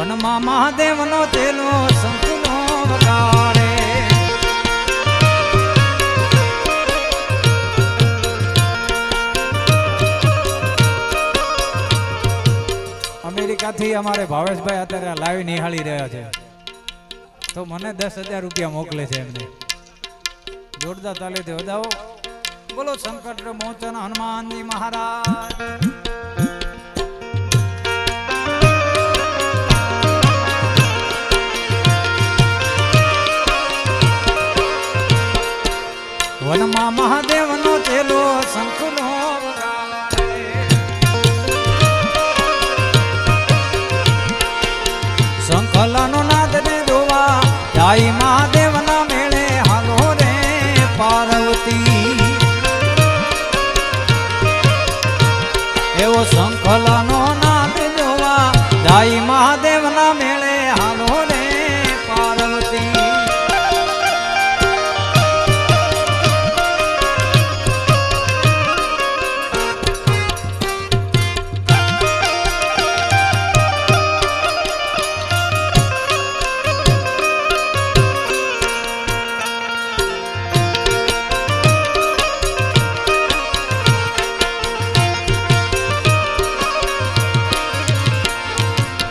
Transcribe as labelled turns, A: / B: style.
A: વનમાં મહાદેવનો તેલો સંતનો વગાડે. અમેરિકાથી અમારે ભાવેશભાઈ અત્યારે લાવી નિહાળી રહ્યા છે. તો મને દસ હજાર રૂપિયા મોકલે છે એમને. જોરદાર તાલે વધાવો. બોલો સંકટ મોચન હનુમાનજી મહારાજ. વનમાં મહાદેવનો ચેલો શંખનો. શંખલાનો નાદ ને જોવા જાય મહાદેવના મેળે હાલો રે પાર્વતી એવો શંખલાનો નાદ